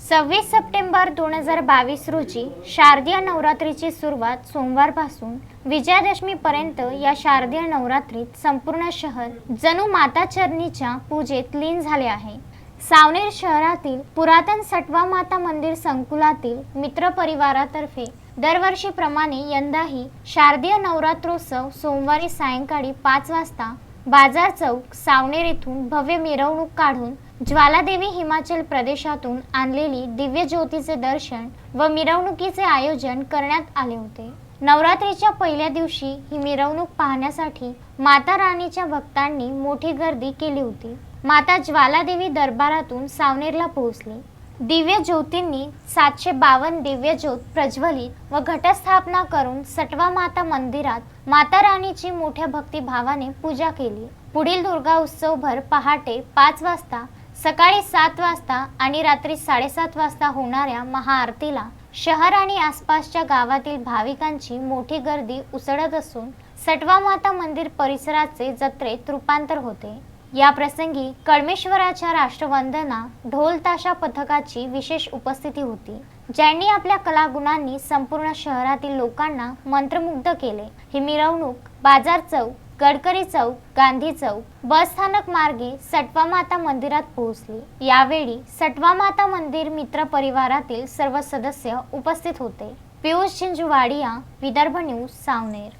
सव्वीस सप्टेंबर दोन हजार बावीस रोजी शारदीय नवरात्रीची सुरुवात सोमवारपासून विजयादशमीपर्यंत या शारदीय नवरात्रीत संपूर्ण शहर जणू माता चरणीच्या पूजेत लीन झाले आहे. सावनेर शहरातील पुरातन सटवा माता मंदिर संकुलातील मित्र परिवारातर्फे दरवर्षीप्रमाणे यंदाही शारदीय नवरात्रोत्सव सोमवारी सायंकाळी पाच वाजता बाजार चौक सावनेर येथून भव्य मिरवणूक काढून ज्वालादेवी हिमाचल प्रदेशातून आणलेली दिव्य ज्योतीचे दर्शन व मिरवणुकीचे आयोजन करण्यात आले होते. नवरात्रीच्या पहिल्या दिवशी ही मिरवणूक पाहण्यासाठी माता राणीच्या भक्तांनी मोठी गर्दी केली होती. माता ज्वालादेवी दरबारातून सावनेरला पोहोचली. दिव्य ज्योतींनी सातशे बावन्न दिव्य ज्योत प्रज्वलित व घटस्थापना करून सटवा माता मंदिरात माता राणीची मोठ्या भक्तिभावाने पूजा केली. पुढील दुर्गा उत्सव भर पहाटे पाच वाजता सकाळी सात वाजता आणि रात्री साडेसात वाजता होणाऱ्या महाआरतीला शहर आणि आसपासच्या गावातील भाविकांची मोठी गर्दी उसळत असून सटवा माता मंदिर परिसराचे जत्रेत रूपांतर होते. या प्रसंगी कळमेश्वराच्या राष्ट्रवंदना ढोल ताशा पथकाची विशेष उपस्थिती होती ज्यांनी आपल्या कलागुणांनी संपूर्ण शहरातील लोकांना मंत्रमुग्ध केले. ही मिरवणूक बाजार चौक गडकरी चौक गांधी चौक बस स्थानक मार्गे सटवा माता मंदिरात पोहोचली. यावेळी सटवा माता मंदिर मित्र परिवारातील सर्व सदस्य उपस्थित होते. पियुष झिंजुवाडिया विदर्भ न्यूज सावनेर.